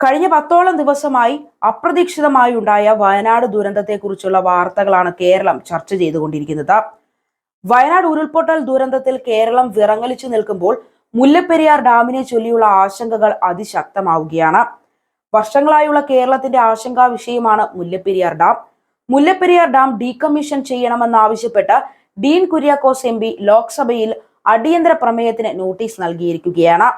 കഴിഞ്ഞ പത്തോളം ദിവസമായി അപ്രതീക്ഷിതമായി ഉണ്ടായ വയനാട് ദുരന്തത്തെക്കുറിച്ചുള്ള വാർത്തകളാണ് കേരളം ചർച്ച ചെയ്തുകൊണ്ടിരിക്കുന്നത്. വയനാട് ഉരുൾപൊട്ടൽ ദുരന്തത്തിൽ കേരളം വിറങ്ങലിച്ചു നിൽക്കുമ്പോൾ മുല്ലപ്പെരിയാർ ഡാമിനെ ചൊല്ലിയുള്ള ആശങ്കകൾ അതിശക്തമാവുകയാണ്. വർഷങ്ങളായുള്ള കേരളത്തിന്റെ ആശങ്കാ വിഷയമാണ് Mullaperiyar dam. Mullaperiyar dam decommission ചെയ്യണമെന്നാവശ്യപ്പെട്ട് ഡീൻ കുര്യാക്കോസ് എം ലോക്സഭയിൽ അടിയന്തര പ്രമേയത്തിന് നോട്ടീസ് നൽകിയിരിക്കുകയാണ്.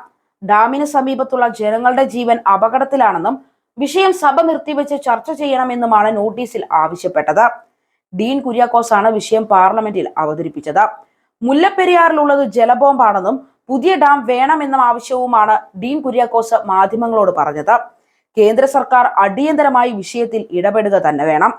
ഡാമിന് സമീപത്തുള്ള ജനങ്ങളുടെ ജീവൻ അപകടത്തിലാണെന്നും വിഷയം സഭ നിർത്തിവെച്ച് ചർച്ച ചെയ്യണമെന്നുമാണ് നോട്ടീസിൽ ആവശ്യപ്പെട്ടത്. ഡീൻ കുര്യാക്കോസ് ആണ് വിഷയം പാർലമെന്റിൽ അവതരിപ്പിച്ചത്. മുല്ലപ്പെരിയാറിലുള്ളത് ജലബോംബാണെന്നും പുതിയ ഡാം വേണമെന്ന ആവശ്യവുമാണ് ഡീൻ കുര്യാക്കോസ് മാധ്യമങ്ങളോട് പറഞ്ഞത്. കേന്ദ്ര സർക്കാർ അടിയന്തരമായി വിഷയത്തിൽ ഇടപെടുക തന്നെ വേണം.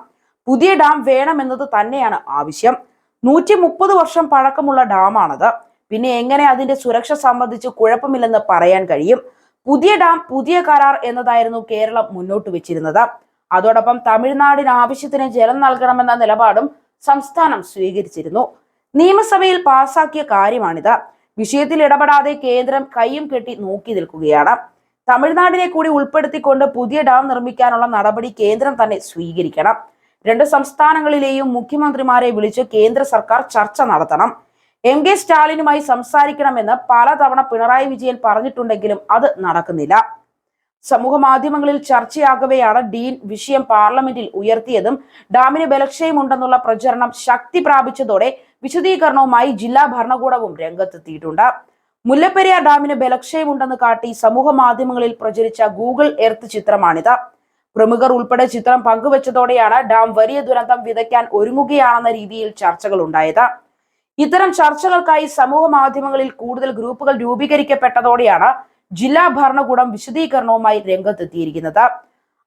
പുതിയ ഡാം വേണമെന്നത് തന്നെയാണ് ആവശ്യം. നൂറ്റി വർഷം പഴക്കമുള്ള ഡാമാണത്. പിന്നെ എങ്ങനെ അതിന്റെ സുരക്ഷ സംബന്ധിച്ച് കുഴപ്പമില്ലെന്ന് പറയാൻ കഴിയും. പുതിയ ഡാം പുതിയ കരാർ എന്നതായിരുന്നു കേരളം മുന്നോട്ട് വെച്ചിരുന്നത്. അതോടൊപ്പം തമിഴ്നാടിന് ആവശ്യത്തിന് ജലം നൽകണമെന്ന നിലപാടും സംസ്ഥാനം സ്വീകരിച്ചിരുന്നു. നിയമസഭയിൽ പാസാക്കിയ കാര്യമാണിത്. വിഷയത്തിൽ ഇടപെടാതെ കേന്ദ്രം കൈയും കെട്ടി നോക്കി നിൽക്കുകയാണ്. തമിഴ്നാടിനെ കൂടി ഉൾപ്പെടുത്തിക്കൊണ്ട് പുതിയ ഡാം നിർമ്മിക്കാനുള്ള നടപടി കേന്ദ്രം തന്നെ സ്വീകരിക്കണം. രണ്ട് സംസ്ഥാനങ്ങളിലെയും മുഖ്യമന്ത്രിമാരെ വിളിച്ച് കേന്ദ്ര സർക്കാർ ചർച്ച നടത്തണം. എം കെ സ്റ്റാലിനുമായി സംസാരിക്കണമെന്ന് പലതവണ പിണറായി വിജയൻ പറഞ്ഞിട്ടുണ്ടെങ്കിലും അത് നടക്കുന്നില്ല. സമൂഹ മാധ്യമങ്ങളിൽ ചർച്ചയാകവെയാണ് ഡീൻ വിഷയം പാർലമെന്റിൽ ഉയർത്തിയതും. ഡാമിന് ബലക്ഷയമുണ്ടെന്നുള്ള പ്രചരണം ശക്തി പ്രാപിച്ചതോടെ വിശദീകരണവുമായി ജില്ലാ ഭരണകൂടവും രംഗത്തെത്തിയിട്ടുണ്ട്. മുല്ലപ്പെരിയാർ ഡാമിന് ബലക്ഷയമുണ്ടെന്ന് കാട്ടി സമൂഹ മാധ്യമങ്ങളിൽ പ്രചരിച്ച ഗൂഗിൾ എർത്ത് ചിത്രമാണിത്. പ്രമുഖർ ഉൾപ്പെടെ ചിത്രം പങ്കുവച്ചതോടെയാണ് ഡാം വലിയ ദുരന്തം വിതയ്ക്കാൻ ഒരുങ്ങുകയാണെന്ന രീതിയിൽ ചർച്ചകൾ ഉണ്ടായത്. ഇത്തരം ചർച്ചകൾക്കായി സമൂഹ മാധ്യമങ്ങളിൽ കൂടുതൽ ഗ്രൂപ്പുകൾ രൂപീകരിക്കപ്പെട്ടതോടെയാണ് ജില്ലാ ഭരണകൂടം വിശദീകരണവുമായി രംഗത്തെത്തിയിരിക്കുന്നത്.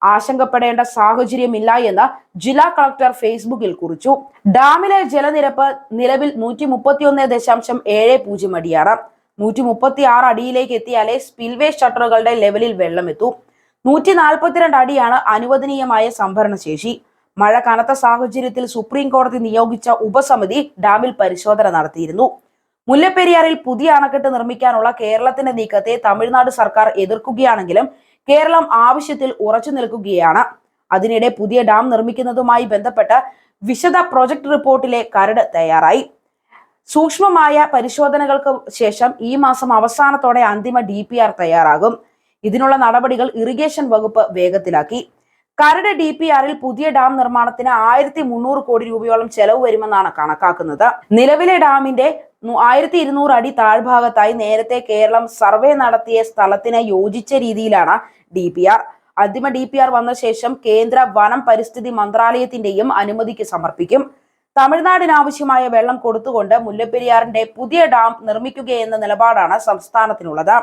ആശങ്കപ്പെടേണ്ട സാഹചര്യമില്ല എന്ന് ജില്ലാ കളക്ടർ ഫേസ്ബുക്കിൽ കുറിച്ചു. ഡാമിലെ ജലനിരപ്പ് നിലവിൽ നൂറ്റി മുപ്പത്തിയൊന്ന് ദശാംശം ഏഴ് പൂജ്യം അടിയാണ്. നൂറ്റി മുപ്പത്തി ആറ് അടിയിലേക്ക് എത്തിയാലേ സ്പിൽവേ ഷട്ടറുകളുടെ ലെവലിൽ വെള്ളമെത്തൂ. നൂറ്റി നാൽപ്പത്തിരണ്ട് അടിയാണ് അനുവദനീയമായ സംഭരണ ശേഷി മഴ കനത്ത സാഹചര്യത്തിൽ സുപ്രീം കോടതി നിയോഗിച്ച ഉപസമിതി ഡാമിൽ പരിശോധന നടത്തിയിരുന്നു. മുല്ലപ്പെരിയാറിൽ പുതിയ അണക്കെട്ട് നിർമ്മിക്കാനുള്ള കേരളത്തിന്റെ നീക്കത്തെ തമിഴ്നാട് സർക്കാർ എതിർക്കുകയാണെങ്കിലും കേരളം ആവശ്യത്തിൽ ഉറച്ചു നിൽക്കുകയാണ്. അതിനിടെ പുതിയ ഡാം നിർമ്മിക്കുന്നതുമായി ബന്ധപ്പെട്ട വിശദ പ്രൊജക്ട് റിപ്പോർട്ടിലെ കരട് തയ്യാറായി. സൂക്ഷ്മമായ പരിശോധനകൾക്ക് ശേഷം ഈ മാസം അവസാനത്തോടെ അന്തിമ ഡി തയ്യാറാകും. ഇതിനുള്ള നടപടികൾ ഇറിഗേഷൻ വകുപ്പ് വേഗത്തിലാക്കി. കരട് ഡി പി ആറിൽ പുതിയ ഡാം നിർമ്മാണത്തിന് ആയിരത്തി മുന്നൂറ് കോടി രൂപയോളം ചെലവ് വരുമെന്നാണ് കണക്കാക്കുന്നത്. നിലവിലെ ഡാമിന്റെ ആയിരത്തി ഇരുന്നൂറ് അടി താഴ്ഭാഗത്തായി നേരത്തെ കേരളം സർവേ നടത്തിയ സ്ഥലത്തിന് യോജിച്ച രീതിയിലാണ് ഡി പി ആർ അന്തിമ ഡി പി ആർ വന്ന ശേഷം കേന്ദ്ര വനം പരിസ്ഥിതി മന്ത്രാലയത്തിന്റെയും അനുമതിക്ക് സമർപ്പിക്കും. തമിഴ്നാടിന് ആവശ്യമായ വെള്ളം കൊടുത്തുകൊണ്ട് മുല്ലപ്പെരിയാറിന്റെ പുതിയ ഡാം നിർമ്മിക്കുകയെന്ന നിലപാടാണ് സംസ്ഥാനത്തിനുള്ളത്.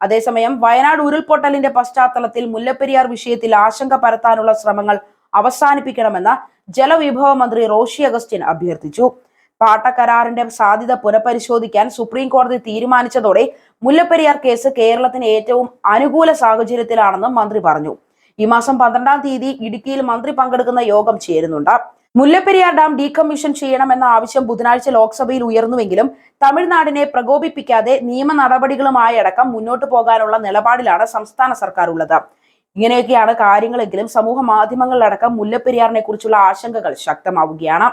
അതേസമയം വയനാട് ഉരുൾപൊട്ടലിന്റെ പശ്ചാത്തലത്തിൽ മുല്ലപ്പെരിയാർ വിഷയത്തിൽ ആശങ്ക പരത്താനുള്ള ശ്രമങ്ങൾ അവസാനിപ്പിക്കണമെന്ന് ജലവിഭവ മന്ത്രി റോഷി അഗസ്റ്റിൻ അഭ്യർത്ഥിച്ചു. പാട്ടക്കരാറിന്റെ സാധ്യത പുനഃപരിശോധിക്കാൻ സുപ്രീം കോടതി തീരുമാനിച്ചതോടെ മുല്ലപ്പെരിയാർ കേസ് കേരളത്തിന് ഏറ്റവും അനുകൂല സാഹചര്യത്തിലാണെന്നും മന്ത്രി പറഞ്ഞു. ഈ മാസം പന്ത്രണ്ടാം തീയതി ഇടുക്കിയിൽ മന്ത്രി പങ്കെടുക്കുന്ന യോഗം ചേരുന്നുണ്ട്. മുല്ലപ്പെരിയാർ ഡാം ഡീകമ്മീഷൻ ചെയ്യണമെന്ന ആവശ്യം ബുധനാഴ്ച ലോക്സഭയിൽ ഉയർന്നുവെങ്കിലും തമിഴ്നാടിനെ പ്രകോപിപ്പിക്കാതെ നിയമ നടപടികളുമായടക്കം മുന്നോട്ട് പോകാനുള്ള നിലപാടിലാണ് സംസ്ഥാന സർക്കാർ ഉള്ളത് ഇങ്ങനെയൊക്കെയാണ് കാര്യങ്ങളെങ്കിലും സമൂഹ മാധ്യമങ്ങളിലടക്കം മുല്ലപ്പെരിയാറിനെ കുറിച്ചുള്ള ആശങ്കകൾ ശക്തമാവുകയാണ്.